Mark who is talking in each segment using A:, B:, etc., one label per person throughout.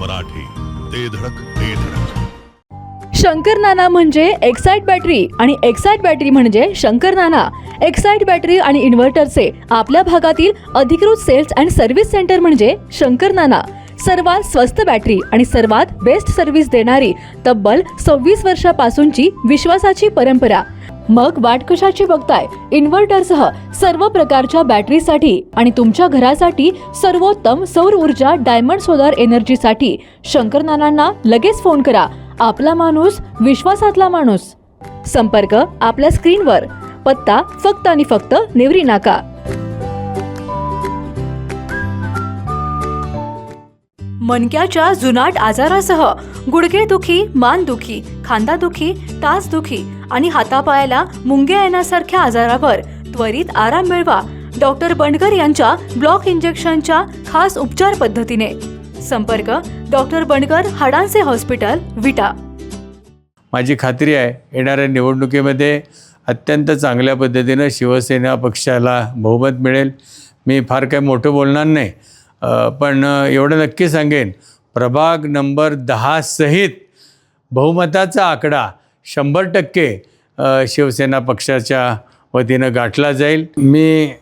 A: मराठी. ते धडक ते धडक.
B: शंकर नाना म्हणजे एक्साइट बॅटरी आणि एक्साइट बॅटरी म्हणजे शंकर नाना. एक्साइट बॅटरी आणि इन्व्हर्टरचे आपल्या भागातील अधिकृत सेल्स अँड सर्व्हिस सेंटर म्हणजे शंकर नाना. सर्वात स्वस्त बॅटरी आणि सर्वात बेस्ट सर्व्हिस देणारी तब्बल सव्वीस वर्षापासूनची विश्वासाची परंपरा. मग वाट कशाची बघताय? इन्व्हर्टरसह सर्व प्रकारच्या बॅटरीसाठी आणि तुमच्या घरासाठी सर्वोत्तम सौर ऊर्जा डायमंड सोलार एनर्जीसाठी शंकर नानांना लगेच फोन करा. आपला माणूस विश्वासातला माणूस. संपर्क आपल्या स्क्रीनवर. पत्ता फक्त आणि फक्त नेवरी नाका. मणक्याच्या जुनाट आजारासह गुडघेदुखी मानदुखी खांदादुखी दुखी आणि हातापायाला मुंग्या येण्यासारख्या आजारावर त्वरित आराम मिळवा. डॉक्टर बंडकर यांच्या ब्लॉक इंजेक्शनच्या खास उपचार पद्धतीने. संपर्क डॉक्टर बंडकर हाडांचे हॉस्पिटल विटा.
C: माझी खात्री आहे येणाऱ्या निवडणुकीमध्ये अत्यंत चांगल्या पद्धतीनं शिवसेना पक्षाला बहुमत मिळेल. मी फार काही मोठं बोलणार नाही. पण एवढं नक्की सांगेन प्रभाग नंबर दहा सहित बहुमताचा आकडा शंभर टक्के शिवसेना पक्षाच्या वतीनं गाठला जाईल. मी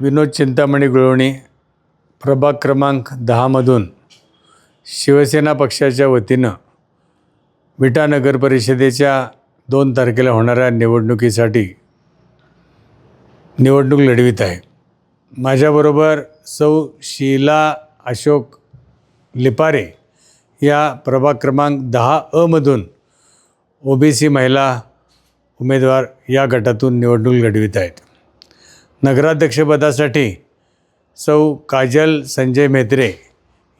C: विनोद चिंतामणी गुळवणी प्रभाग क्रमांक दहामधून शिवसेना पक्षाच्या वतीनं विटा नगर परिषदेच्या दोन तारखेला होणाऱ्या निवडणुकीसाठी निवडणूक लढवित आहे. माझ्याबरोबर सौ शीला अशोक लिपारे या प्रभाग क्रमांक दहा अमधून ओबीसी महिला उमेदवार या गटातून निवडणूक लढवित आहेत. नगराध्यक्षपदासाठी सौ काजल संजय मेत्रे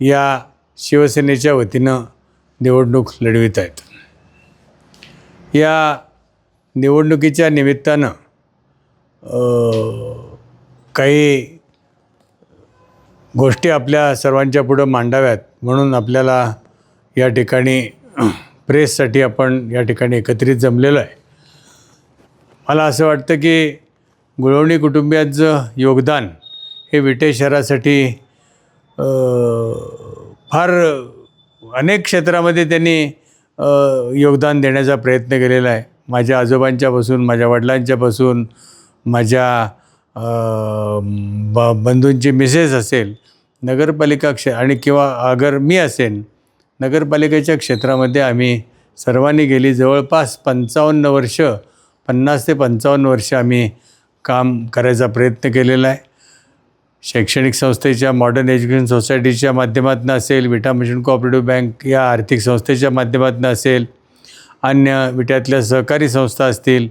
C: या शिवसेनेच्या वतीनं निवडणूक लढवित आहेत. या निवडणुकीच्या निमित्तानं काही गोष्टी आपल्या सर्वांच्या पुढं मांडाव्यात म्हणून आपल्याला या ठिकाणी प्रेससाठी आपण या ठिकाणी एकत्रित जमलेलो आहे. मला असं वाटतं की गुळवणी कुटुंबियांचं योगदान हे विटे शहरासाठी फार अनेक क्षेत्रामध्ये त्यांनी योगदान देण्याचा प्रयत्न केलेला आहे. माझ्या आजोबांच्यापासून माझ्या वडिलांच्यापासून माझ्या ब बंधूंची मिसेस असेल नगरपालिका क्ष आणि किंवा अगर मी असेन नगरपालिकेच्या क्षेत्रामध्ये आम्ही सर्वांनी गेली जवळपास पंचावन्न वर्ष पन्नास ते पंचावन्न वर्ष आम्ही काम करायचा प्रयत्न केलेला आहे. शैक्षणिक संस्थेच्या मॉडर्न एज्युकेशन सोसायटीच्या माध्यमातून असेल विटा मिशन कोऑपरेटिव्ह बँक या आर्थिक संस्थेच्या माध्यमातून असेल अन्य विट्यातल्या सहकारी संस्था असतील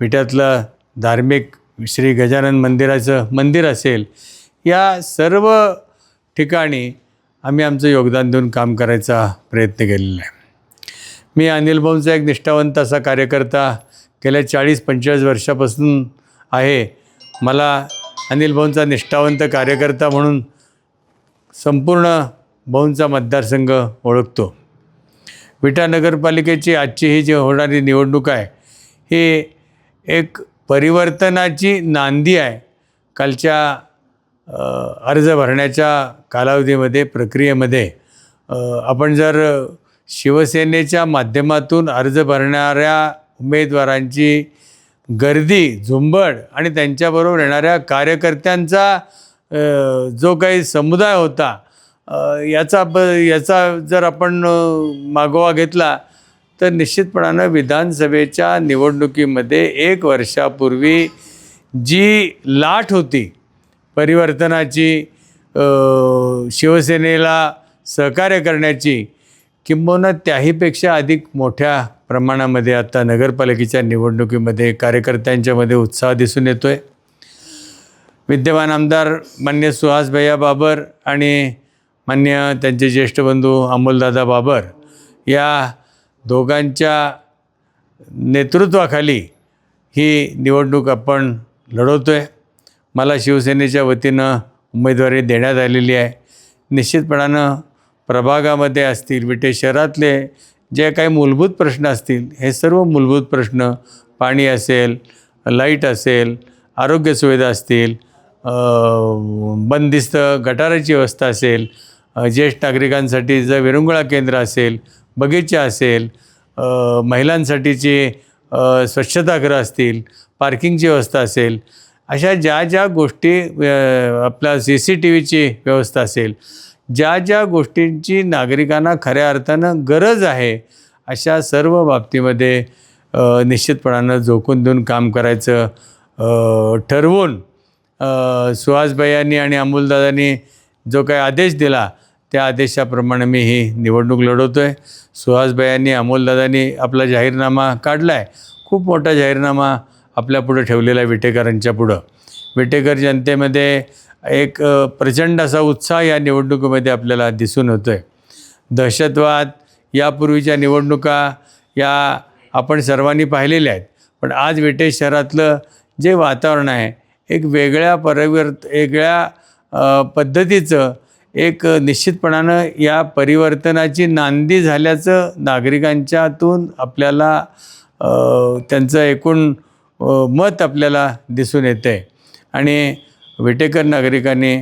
C: विट्यातलं धार्मिक श्री गजानन मंदिराचं मंदिर असेल या सर्व ठिकाणी आम्ही आमचं योगदान देऊन काम करायचा प्रयत्न केलेला आहे. मी अनिल भाऊंचा एक निष्ठावंत असा कार्यकर्ता गेल्या चाळीस पंचेचाळीस वर्षापासून आहे. मला अनिल भाऊंचा निष्ठावंत कार्यकर्ता म्हणून संपूर्ण भाऊंचा मतदारसंघ ओळखतो. विटा नगरपालिकेची आजची ही जी होणारी निवडणूक आहे ही एक परिवर्तनाची नांदी आहे. कालच्या अर्ज भरण्याच्या कालावधीमध्ये प्रक्रियेमध्ये आपण जर शिवसेनेच्या माध्यमातून अर्ज भरणाऱ्या उमेदवारांची गर्दी झुंबड आणि त्यांच्याबरोबर येणाऱ्या कार्यकर्त्यांचा जो काही समुदाय होता याचा ब याचा जर आपण मागोवा घेतला तर निश्चितपणानं विधानसभेच्या निवडणुकीमध्ये एक वर्षापूर्वी जी लाट होती परिवर्तनाची शिवसेनेला सहकार्य करण्याची किंबहुना त्याहीपेक्षा अधिक मोठ्या प्रमाणामध्ये आता नगरपालिकेच्या निवडणुकीमध्ये कार्यकर्त्यांच्यामध्ये उत्साह दिसून येतो आहे विद्यमान आमदार मान्य सुहास भैया बाबर आणि मान्य त्यांचे ज्येष्ठ बंधू अमोलदादा बाबर या दोघांच्या नेतृत्वाखाली ही निवडणूक आपण लढवतो आहे मला शिवसेनेच्या वतीनं उमेदवारी देण्यात आलेली आहे. निश्चितपणानं प्रभागामध्ये असतील विटे शहरातले जे काही मूलभूत प्रश्न असतील हे सर्व मूलभूत प्रश्न पाणी असेल लाइट असेल आरोग्य सुविधा असतील बंदिस्त गटाराची व्यवस्था असेल
D: ज्येष्ठ ज्येष्ठ नागरिकांसाठीचं विरंगुळा केंद्र असेल बगीचा असेल महिलांसाठीची स्वच्छतागृह असतील पार्किंगची व्यवस्था असेल अशा ज्या ज्या गोष्टी आपला सी सी टी व्हीची व्यवस्था असेल ज्या ज्या गोष्टींची नागरिकांना खऱ्या अर्थानं गरज आहे अशा सर्व बाबतीमध्ये निश्चितपणानं झोकून देऊन काम करायचं ठरवून अ, सुहासभाईंनी आणि अमोलदादांनी जो काही आदेश दिला त्या आदेशाप्रमाणे मी ही निवडणूक लढवतो आहे सुहासभाईंनी अमोलदादांनी आपला जाहीरनामा काढला आहे खूप मोठा जाहीरनामा आपल्यापुढं ठेवलेला आहे विटेकरांच्या पुढं. विटेकर जनतेमध्ये एक प्रचंड असा उत्साह या निवडणुकीमध्ये आपल्याला दिसून होतो आहे दहशतवाद यापूर्वीच्या निवडणुका या आपण सर्वांनी पाहिलेल्या आहेत. पण आज विटे शहरातलं जे वातावरण आहे एक वेगळ्या परिवर्त वेगळ्या पद्धतीचं एक निश्चितपणानं या परिवर्तनाची नांदी झाल्याचं नागरिकांच्यातून आपल्याला त्यांचं एकूण मत आपल्याला दिसून येतं आहे आणि विटेकर नागरिकांनी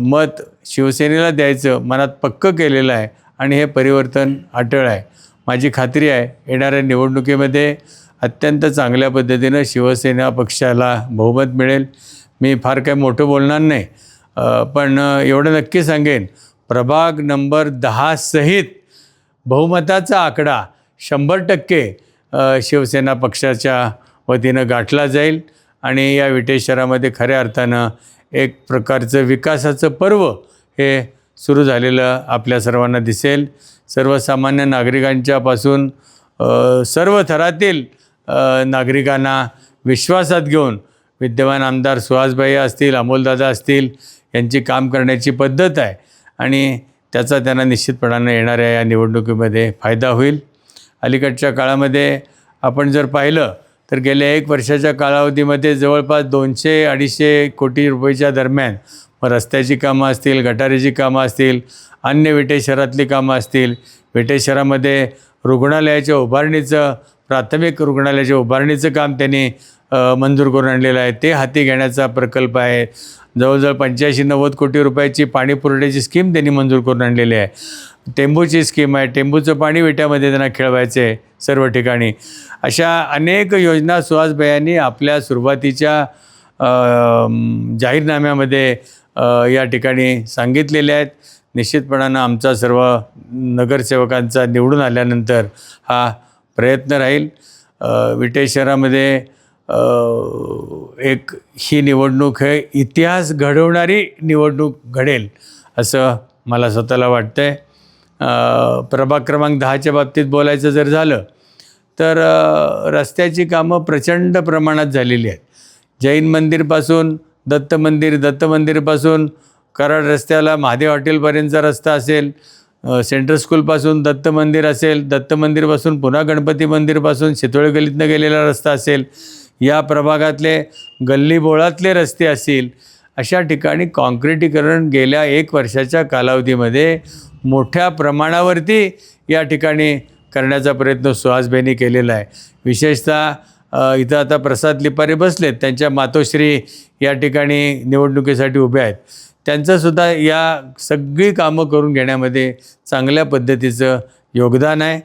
D: मत शिवसेनेला द्यायचं मनात पक्कं केलेलं आहे आणि हे परिवर्तन अटळ आहे. माझी खात्री आहे येणाऱ्या निवडणुकीमध्ये अत्यंत चांगल्या पद्धतीनं शिवसेना पक्षाला बहुमत मिळेल. मी फार काही मोठं बोलणार नाही. पण एवढं नक्की सांगेन प्रभाग नंबर दहा सहित बहुमताचा आकडा शंभर टक्के शिवसेना पक्षाच्या वतीनं गाठला जाईल आणि या विटेश्वरामध्ये खऱ्या अर्थानं एक प्रकारचं विकासाचं पर्व हे सुरू झालेलं आपल्या सर्वांना दिसेल. सर्वसामान्य नागरिकांच्यापासून सर्व थरातील नागरिकांना विश्वासात घेऊन विद्यमान आमदार सुहासभाई असतील अमोलदादा असतील यांची काम करण्याची पद्धत आहे आणि त्याचा त्यांना निश्चितपणानं येणाऱ्या या निवडणुकीमध्ये फायदा होईल. अलीकडच्या काळामध्ये आपण जर पाहिलं तर गेल्या एक वर्षाच्या कालावधीमध्ये जवळपास दोनशे अडीचशे कोटी रुपयेच्या दरम्यान मग रस्त्याची कामं असतील गटारीची कामं असतील अन्य विटे शहरातली कामं असतील विटे शहरामध्ये रुग्णालयाच्या उभारणीचं प्राथमिक रुग्णालयाच्या उभारणीचं काम त्यांनी मंजूर करून आणलेलं आहे. ते हाती घेण्याचा प्रकल्प आहे. जवळजवळ पंच्याऐंशी नव्वद कोटी रुपयाची पाणी पुरवठ्याची स्कीम त्यांनी मंजूर करून आणलेली आहे. टेंबूची स्कीम आहे. टेंबूचं पाणी विट्यामध्ये त्यांना खेळवायचं आहे सर्व ठिकाणी. अशा अनेक योजना सुहासभायांनी आपल्या सुरुवातीच्या जाहीरनाम्यामध्ये या ठिकाणी सांगितलेले आहेत. निश्चितपणानं आमचा सर्व नगरसेवकांचा निवडून आल्यानंतर हा प्रयत्न राहील. विटेश विटे शहरामध्ये एक ही निवडणूक हे इतिहास घडवणारी निवडणूक घडेल असं मला स्वतःला वाटतं आहे प्रभाग क्रमांक दहाच्या बाबतीत बोलायचं जर झालं तर रस्त्याची कामं प्रचंड प्रमाणात झालेली आहेत. जैन मंदिरपासून दत्त मंदिर दत्त मंदिरपासून कराड रस्त्याला महादेव हॉटेलपर्यंतचा रस्ता असेल सेंट्रल स्कूलपासून दत्त मंदिर असेल दत्त मंदिरपासून पुन्हा गणपती मंदिरपासून शितोळे गल्लीतनं गेलेला रस्ता असेल या प्रभागातले गल्लीबोळातले रस्ते असतील अशा ठिकाणी काँक्रिटीकरण गेल्या एक वर्षाच्या कालावधीमध्ये मोठ्या प्रमाणावरती या ठिकाणी करण्याचा प्रयत्न सुहासबेनी केलेला आहे. विशेषतः इथं आता प्रसाद लिपारे बसलेत त्यांच्या मातोश्री या ठिकाणी निवडणुकीसाठी उभ्या आहेत. त्यांचंसुद्धा या सगळी कामं करून घेण्यामध्ये चांगल्या पद्धतीचं योगदान आहे.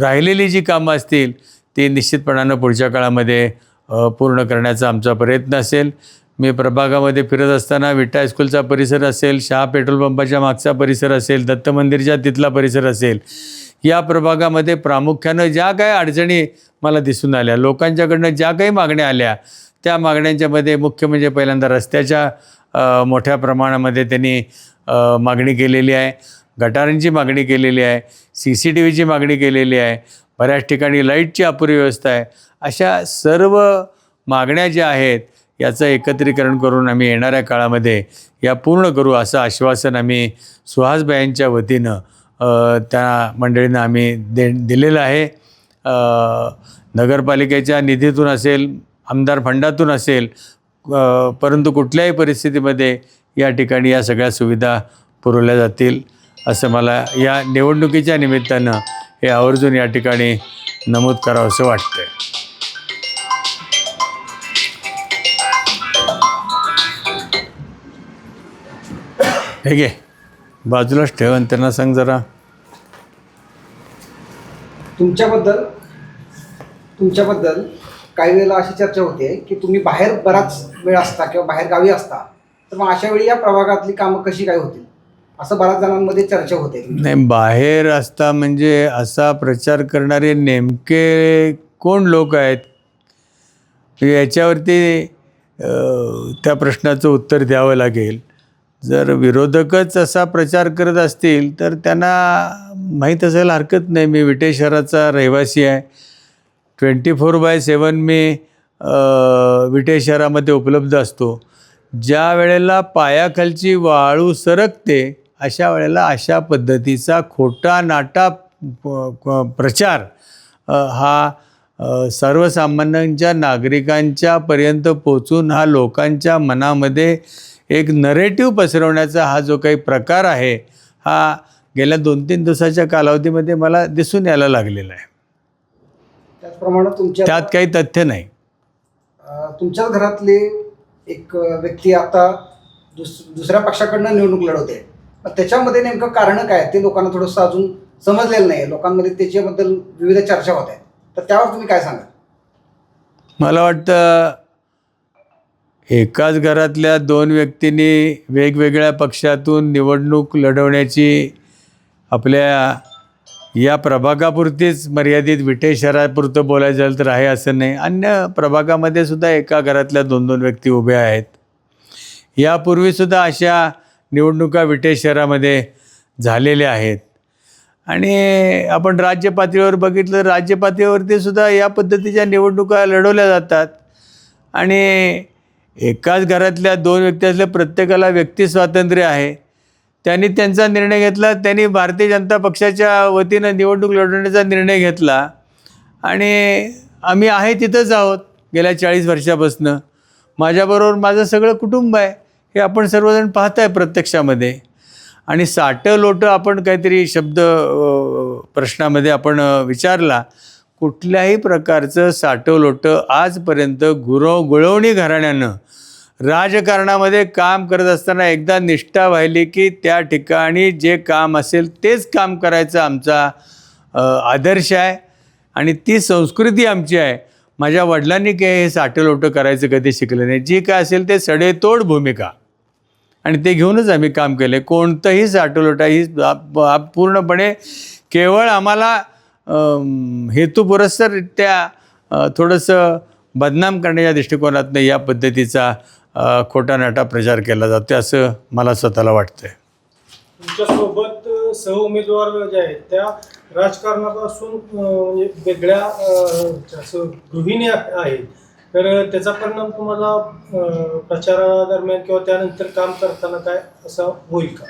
D: राहिलेली जी कामं असतील ती निश्चितपणानं पुढच्या काळामध्ये पूर्ण करण्याचा आमचा प्रयत्न असेल. मी प्रभागामध्ये फिरत असताना विठ्ठा हायस्कूलचा परिसर असेल शहा पेट्रोल पंपाच्या मागचा परिसर असेल दत्त मंदिरच्या तिथला परिसर असेल या प्रभागामध्ये प्रामुख्यानं ज्या काही अडचणी मला दिसून आल्या लोकांच्याकडनं ज्या काही मागण्या आल्या त्या मागण्यांच्यामध्ये मुख्य म्हणजे पहिल्यांदा रस्त्याच्या मोठ्या प्रमाणामध्ये त्यांनी मागणी केलेली आहे. गटारांची मागणी केलेली आहे. सी सी टी व्हीची मागणी केलेली आहे. बऱ्याच ठिकाणी लाईटची अपुरी व्यवस्था आहे. अशा सर्व मागण्या ज्या आहेत याचं एकत्रीकरण करून आम्ही येणाऱ्या काळामध्ये या पूर्ण करू असं आश्वासन आम्ही सुहासबाईंच्या वतीनं त्या मंडळींना आम्ही दे दिलेलं आहे. नगरपालिकेच्या निधीतून असेल आमदार फंडातून असेल परंतु कुठल्याही परिस्थितीमध्ये या ठिकाणी या सगळ्या सुविधा पुरवल्या जातील असं मला या निवडणुकीच्या निमित्तानं हे आवर्जून या ठिकाणी नमूद करावं असं आहे ठीक आहे बाजूलाच ठेव आणि त्यांना सांग जरा.
E: तुमच्याबद्दल तुमच्याबद्दल काही वेळेला अशी चर्चा होते की तुम्ही बाहेर बराच वेळ असता किंवा बाहेर गावी असता तर मग अशा वेळी या प्रभागातली कामं कशी काय होतील? असं बऱ्याच जणांमध्ये चर्चा होते.
D: नाही बाहेर असता म्हणजे असा प्रचार करणारे नेमके कोण लोक आहेत? याच्यावरती त्या प्रश्नाचं उत्तर द्यावं लागेल. जर विरोधकच असा प्रचार करत असतील तर त्यांना माहीत असायला हरकत नाही. मी विटे शहराचा रहिवासी आहे. ट्वेंटी फोर बाय सेवन मी विटे शहरामध्ये उपलब्ध असतो. ज्या वेळेला पायाखालची वाळू सरकते अशा वेळेला अशा पद्धतीचा खोटा नाटा प- प्रचार हा सर्वसामान्यांच्या नागरिकांच्या पर्यंत पोचून हा लोकांच्या मनामध्ये एक नरेटिव्ह पसरवण्याचा हा जो काही प्रकार आहे हा गेल्या दोन तीन दिवसाच्या कालावधीमध्ये मला दिसून यायला लागलेला आहे.
E: त्याचप्रमाणे तुमच्या
D: त्यात काही तथ्य नाही.
E: अं, तुमच्याच घरातले एक अं, व्यक्ती आता दुस दुसऱ्या पक्षाकडनं निवडणूक लढवते. मग त्याच्यामध्ये नेमकं कारण काय? ते लोकांना थोडंसं अजून समजलेलं नाही. लोकांमध्ये त्याच्याबद्दल विविध चर्चा होत आहेत. तर त्यावर तुम्ही काय सांगाल?
D: मला वाटतं एकाच घरातल्या दोन व्यक्तींनी वेगवेगळ्या पक्षातून निवडणूक लढवण्याची आपल्या या प्रभागापुरतीच मर्यादित विटे शहरापुरतं बोलायचं झालं तर आहे असं नाही. अन्य प्रभागामध्ये सुद्धा एका घरातल्या दोन दोन व्यक्ती उभ्या आहेत. यापूर्वीसुद्धा अशा निवडणुका विटे शहरामध्ये झालेल्या आहेत. आणि आपण राज्य पातळीवर बघितलं राज्य पातळीवरती सुद्धा या पद्धतीच्या निवडणुका लढवल्या जातात. आणि एकाच घरातल्या दोन व्यक्ती असल्या प्रत्येकाला व्यक्ती स्वातंत्र्य आहे. त्यांनी त्यांचा निर्णय घेतला त्यांनी भारतीय जनता पक्षाच्या वतीनं निवडणूक लढवण्याचा निर्णय घेतला. आणि आम्ही आहे तिथंच आहोत गेल्या चाळीस वर्षापासनं. माझ्याबरोबर माझं सगळं कुटुंब आहे हे आपण सर्वजण पाहत आहे प्रत्यक्षामध्ये. आणि साठं लोटं आपण काहीतरी शब्द प्रश्नामध्ये आपण विचारला कुठल्याही प्रकारचं साठं लोटं आजपर्यंत गुरव गुळवणी घराण्यानं राजकारणामध्ये काम करत असताना एकदा निष्ठा व्हायली की त्या ठिकाणी जे काम असेल तेच काम करायचं आमचा आदर्श आहे आणि ती संस्कृती आमची आहे. माझ्या वडिलांनी काय हे साठेलोटं करायचं कधी शिकलं नाही. जी काय असेल ते सडेतोड भूमिका. आणि ते घेऊनच आम्ही काम केले. कोणतंही साठेलोटा ही आप- आप- पूर्णपणे केवळ आम्हाला हेतुपुरस्सररित्या थोडंसं बदनाम करण्याच्या दृष्टिकोनातनं या पद्धतीचा खोटा नाटा प्रचार केला जातो असं मला स्वतःला वाटतंय.
F: तुमच्यासोबत अ, सहउमेदवार ज्या आहेत त्या राजकारणापासून म्हणजे वेगळ्या गृहिणी आहेत तर त्याचा परिणाम तुम्हाला प्रचारादरम्यान किंवा त्यानंतर काम करताना काय असा होईल का?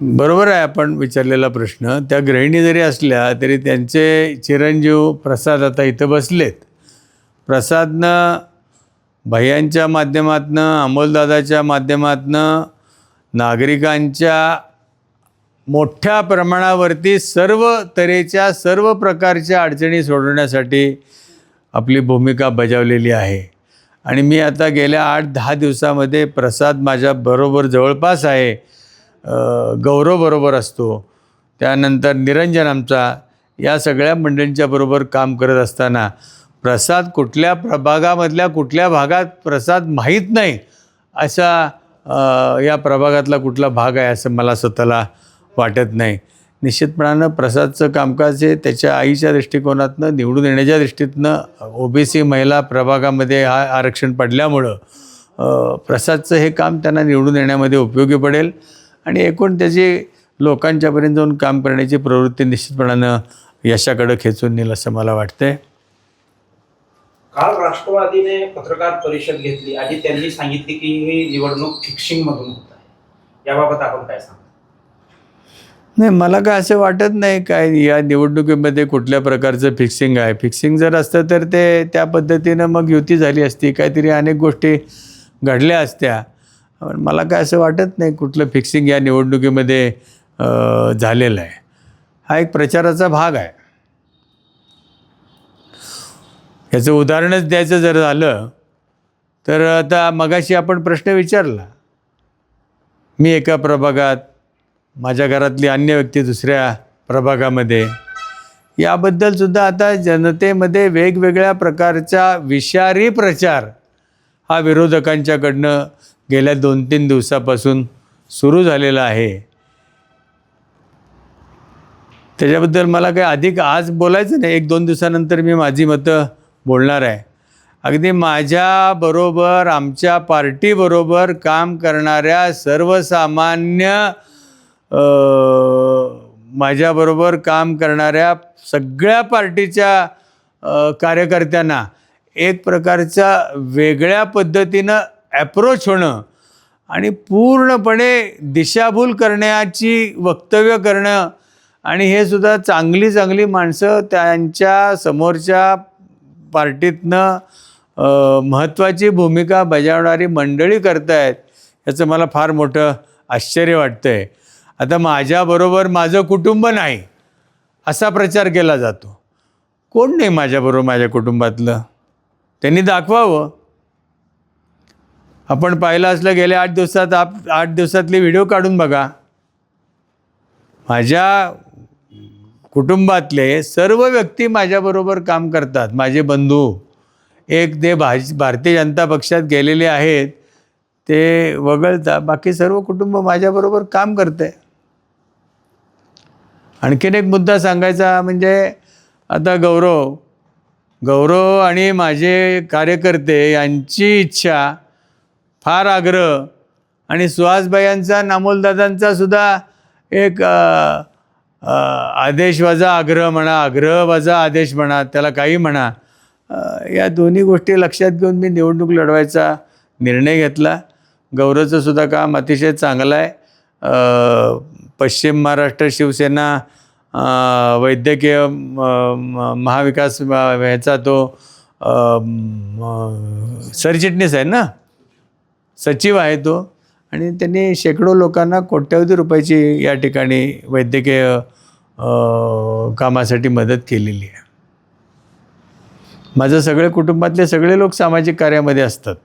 D: बरोबर आहे आपण विचारलेला प्रश्न. त्या गृहिणी जरी असल्या तरी त्यांचे चिरंजीव प्रसाद आता इथं बसलेत. प्रसादनं भैयांच्या माध्यमातनं अमोलदादाच्या माध्यमातनं नागरिकांच्या मोठ्या प्रमाणावरती सर्व तऱ्हेच्या सर्व प्रकारच्या अडचणी सोडवण्यासाठी आपली भूमिका बजावलेली आहे. आणि मी आता गेल्या आठ दहा दिवसामध्ये प्रसाद माझ्या बरोबर जवळपास आहे. गौरवबरोबर गौरव बरोबर असतो. त्यानंतर निरंजन आमचा या सगळ्या मंडळींच्या बरोबर काम करत असताना प्रसाद कुठल्या प्रभागामधल्या कुठल्या भागात प्रसाद माहीत नाही असा या प्रभागातला कुठला भाग आहे असं मला स्वतःला वाटत नाही. निश्चितपणानं प्रसादचं कामकाज हे त्याच्या आईच्या दृष्टिकोनातनं निवडून येण्याच्या दृष्टीतनं ओबीसी महिला प्रभागामध्ये हा आरक्षण पडल्यामुळं प्रसादचं हे काम त्यांना निवडून येण्यामध्ये उपयोगी पडेल आणि एकूण त्याची लोकांच्यापर्यंत जाऊन काम करण्याची प्रवृत्ती निश्चितपणानं यशाकडं खेचून नेईल असं मला वाटतंय.
G: काल राष्ट्रवादीने पत्रकार परिषद घेतली. आणि त्यांनी सांगितले की ही निवडणूक फिक्सिंग मधून होत आहे. याबाबत आपण काय सांगतो
D: नाही मला काय असं वाटत नाही काय या निवडणुकीमध्ये कुठल्या प्रकारचं फिक्सिंग आहे. फिक्सिंग जर असतं तर ते त्या पद्धतीनं मग युती झाली असती. काहीतरी अनेक गोष्टी घडल्या असत्या. पण मला काय असं वाटत नाही कुठलं फिक्सिंग या निवडणुकीमध्ये झालेलं आहे. हा एक प्रचाराचा भाग आहे. याचं उदाहरणच द्यायचं जर झालं तर आता मगाशी आपण प्रश्न विचारला. मी एका प्रभागात माझ्या घरातली अन्य व्यक्ती दुसऱ्या प्रभागामध्ये. याबद्दलसुद्धा आता जनतेमध्ये वेगवेगळ्या प्रकारचा विषारी प्रचार हा विरोधकांच्याकडनं गेल्या दोन तीन दिवसापासून सुरू झालेला आहे. त्याच्याबद्दल मला काही अधिक आज बोलायचं नाही. एक दोन दिवसानंतर मी माझी मतं बोलणार आहे. अगदी माझ्याबरोबर आमच्या पार्टीबरोबर काम करणाऱ्या सर्वसामान्य माझ्याबरोबर काम करणाऱ्या सगळ्या पार्टीच्या कार्यकर्त्यांना एक प्रकारचा वेगळ्या पद्धतीनं ॲप्रोच होणं आणि पूर्णपणे दिशाभूल करण्याची वक्तव्य करणं आणि हे सुद्धा चांगली चांगली माणसं त्यांच्या समोरच्या पार्टीतनं महत्त्वाची भूमिका बजावणारी मंडळी करतायत याचं मला फार मोठं आश्चर्य वाटतं आहे आता माझ्याबरोबर माझं कुटुंब नाही असा प्रचार केला जातो. कोण नाही माझ्याबरोबर माझ्या कुटुंबातलं? त्यांनी दाखवावं. आपण पाहिलं असलं गेल्या आठ दिवसात आप आठ दिवसातले व्हिडिओ काढून बघा. माझ्या कुटुंबातले सर्व व्यक्ती माझ्याबरोबर काम करतात. माझे बंधू. एक ते भाज भारतीय जनता पक्षात गेलेले आहेत. ते वगळता बाकी सर्व कुटुंब माझ्याबरोबर काम करते. आणखीन एक मुद्दा सांगायचा म्हणजे आता गौरव गौरव आणि माझे कार्यकर्ते यांची इच्छा फार आग्रह आणि सुहासबाईंचा नामोलदादांचा सुद्धा एक आ, आदेश वजा आग्रह म्हणा आग्रह वजा आदेश म्हणा त्याला काही म्हणा. या दोन्ही गोष्टी लक्षात घेऊन मी निवडणूक लढवायचा निर्णय घेतला. गौरवचं सुद्धा काम अतिशय चांगलं आहे. पश्चिम महाराष्ट्र शिवसेना वैद्यकीय महाविकास ह्याचा तो सरचिटणीस आहे ना? सचिव आहे तो. आणि त्यांनी शेकडो लोकांना कोट्यवधी रुपयाची या ठिकाणी वैद्यकीय कामासाठी मदत केलेली आहे. माझं सगळे कुटुंबातले सगळे लोक सामाजिक कार्यामध्ये असतात.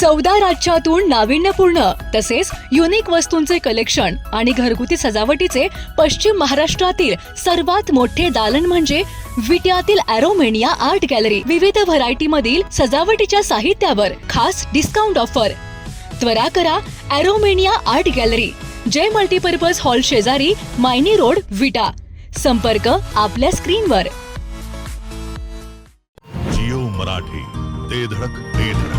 B: चौदा राज्यातून नाविन्यपूर्ण तसेच युनिक वस्तूंचे कलेक्शन आणि घरगुती सजावटीचे पश्चिम महाराष्ट्रातील सर्वात मोठे दालन म्हणजे विट्यातील अॅरोमेनिया आर्ट गॅलरी विविध व्हरायटी मधील सजावटीच्या साहित्यावर खास डिस्काउंट ऑफर त्वरा करा Aromania art gallery Jai multipurpose hall शेजारी मायनी रोड विटा. संपर्क आपल्या स्क्रीनवर
A: जिओ मराठी ते धडक ते धडक.